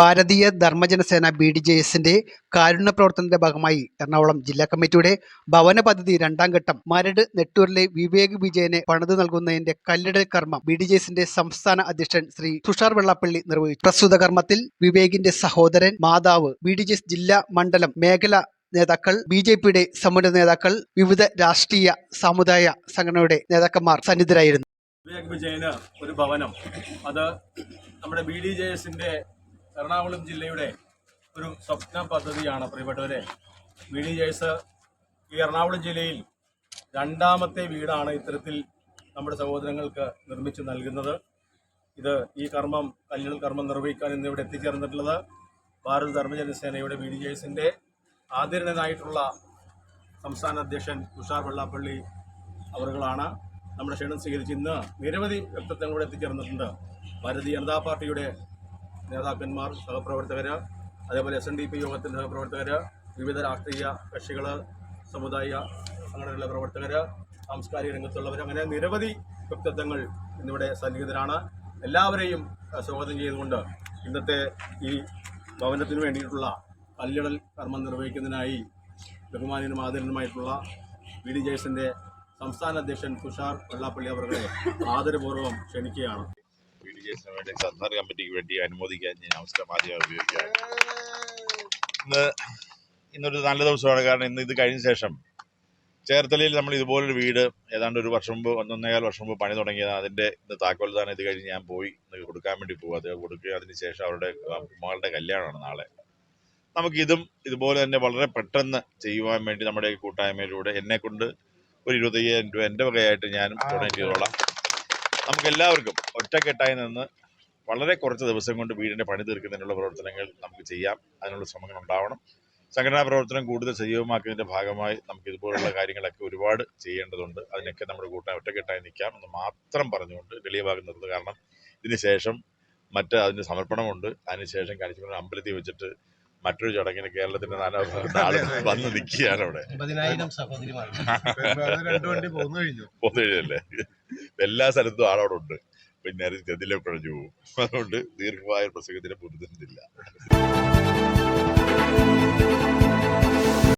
ഭാരതീയ ധർമ്മജനസേന B D J എസിന്റെ കാരുണ്യ പ്രവർത്തനത്തിന്റെ ഭാഗമായി എറണാകുളം ജില്ലാ കമ്മിറ്റിയുടെ ഭവന പദ്ധതി രണ്ടാം ഘട്ടം മരട് നെട്ടൂരിലെ വിവേക് വിജയനെ പണിത് നൽകുന്നതിന്റെ കല്ലിടൽ കർമ്മം ബി ഡി ജെ എസിന്റെ സംസ്ഥാന അധ്യക്ഷൻ ശ്രീ തുഷാർ വെള്ളാപ്പള്ളി നിർവഹിച്ചു. പ്രസ്തുത കർമ്മത്തിൽ വിവേകിന്റെ സഹോദരൻ മാതാവ് ബി ഡി ജെ എസ് ജില്ലാ മണ്ഡലം മേഖല നേതാക്കൾ ബി ജെ പിയുടെ സമുന്നത നേതാക്കൾ വിവിധ രാഷ്ട്രീയ സാമുദായ സംഘടനയുടെ നേതാക്കന്മാർ സന്നിധരായിരുന്നു വിവേക് വിജയന് ഒരു ഭവനം. അത് നമ്മുടെ ബി ഡി ജെ എസിന്റെ എറണാകുളം ജില്ലയുടെ ഒരു സ്വപ്ന പദ്ധതിയാണ് പ്രിയപ്പെട്ടവരെ. ബി ഡി ജെ ഈ എറണാകുളം ജില്ലയിൽ രണ്ടാമത്തെ വീടാണ് ഇത്തരത്തിൽ നമ്മുടെ സഹോദരങ്ങൾക്ക് നിർമ്മിച്ചു നൽകുന്നത്. ഇത് ഈ കർമ്മം കല്ലുകൾ കർമ്മം നിർവഹിക്കാൻ ഇന്നിവിടെ എത്തിച്ചേർന്നിട്ടുള്ളത് ഭാരത ധർമ്മജനസേനയുടെ വി ഡി ജേഴ്സിന്റെ ആദരണനായിട്ടുള്ള സംസ്ഥാന അധ്യക്ഷൻ തുഷാർ വെള്ളാപ്പള്ളി അവറുകളാണ് നമ്മുടെ ക്ഷണം സ്വീകരിച്ച് ഇന്ന് നിരവധി വ്യക്തിത്വങ്ങളോട് എത്തിച്ചേർന്നിട്ടുണ്ട്. ഭാരതീയ ജനതാ പാർട്ടിയുടെ നേതാക്കന്മാർ സഹപ്രവർത്തകർ അതേപോലെ എസ് എൻ ഡി പി യോഗത്തിന്റെ സഹപ്രവർത്തകർ വിവിധ രാഷ്ട്രീയ കക്ഷികൾ സമുദായ സംഘടനകളിലെ പ്രവർത്തകർ സാംസ്കാരിക രംഗത്തുള്ളവർ അങ്ങനെ നിരവധി വ്യക്തിത്വങ്ങൾ ഇന്നിവിടെ സന്നിഹിതരാണ്. എല്ലാവരെയും സ്വാഗതം ചെയ്തുകൊണ്ട് ഇന്നത്തെ ഈ ഭവനത്തിന് വേണ്ടിയിട്ടുള്ള കല്ലിടൽ കർമ്മം നിർവഹിക്കുന്നതിനായി ബഹുമാനിനും ആദരനുമായിട്ടുള്ള ബി ഡി. ജയസിന്റെ സംസ്ഥാന അധ്യക്ഷൻ തുഷാർ വെള്ളാപ്പള്ളി അവരുടെ ആദരപൂർവം ക്ഷണിക്കുകയാണ്. എസിന് വേണ്ടി സർക്കാർ കമ്മിറ്റിക്ക് വേണ്ടി അനുമോദിക്കാൻ ഞാൻ അവസരം മാധ്യമം ഉപയോഗിക്കാം ഇന്ന് ഇന്നൊരു നല്ല ദിവസമാണ്. കാരണം ഇന്ന് ഇത് കഴിഞ്ഞ ശേഷം ചേർത്തലയിൽ നമ്മൾ ഇതുപോലൊരു വീട് ഏതാണ്ട് ഒരു വർഷം മുമ്പ് ഒന്നൊന്നേകാൽ വർഷം മുമ്പ് പണി തുടങ്ങിയത് അതിന്റെ ഇന്ന് താക്കോൽദാനം ഇത് കഴിഞ്ഞ് ഞാൻ പോയി ഇന്ന് കൊടുക്കാൻ വേണ്ടി പോകും അത് കൊടുക്കുക. അതിന് ശേഷം അവരുടെ മകളുടെ കല്യാണമാണ് നാളെ. നമുക്കിതും ഇതുപോലെ തന്നെ വളരെ പെട്ടെന്ന് ചെയ്യുവാൻ വേണ്ടി നമ്മുടെ കൂട്ടായ്മയിലൂടെ എന്നെ കൊണ്ട് ഒരു ഇരുപത്തയ്യായിരം രൂപ എന്റെ വകയായിട്ട് ഞാനും ഡൊണേറ്റ് ചെയ്തോളാം. നമുക്ക് എല്ലാവർക്കും ഒറ്റക്കെട്ടായി നിന്ന് വളരെ കുറച്ച് ദിവസം കൊണ്ട് വീടിന്റെ പണി തീർക്കുന്നതിനുള്ള പ്രവർത്തനങ്ങൾ നമുക്ക് ചെയ്യാം. അതിനുള്ള ശ്രമങ്ങൾ ഉണ്ടാവണം. സംഘടനാ പ്രവർത്തനം കൂടുതൽ സജീവമാക്കുന്നതിന്റെ ഭാഗമായി നമുക്ക് ഇതുപോലുള്ള കാര്യങ്ങളൊക്കെ ഒരുപാട് ചെയ്യേണ്ടതുണ്ട്. അതിനൊക്കെ നമ്മുടെ കൂട്ടം ഒറ്റക്കെട്ടായി നിൽക്കാം എന്ന് മാത്രം പറഞ്ഞുകൊണ്ട് വലിയ ഭാഗം കാരണം ഇതിന് ശേഷം മറ്റ് അതിന് സമർപ്പണമുണ്ട്. അതിനുശേഷം കാണിച്ചു അമ്പലത്തിൽ വെച്ചിട്ട് മറ്റൊരു ചടങ്ങിന് കേരളത്തിന്റെ ആളുകൾ വന്ന് നിൽക്കുകയാണ് അവിടെ. പതിനായിരം സഹോദരിമാർ രണ്ട് വണ്ടി പോന്നു കഴിഞ്ഞു. പൊതുവഴിയല്ലേ എല്ലാ സ്ഥലത്തും ആളവിടെ ഉണ്ട് പിന്നെ അത് കുഴഞ്ഞു പോകും. അതുകൊണ്ട് ദീർഘമായ പ്രസംഗത്തിന് ബുദ്ധിമുട്ടില്ല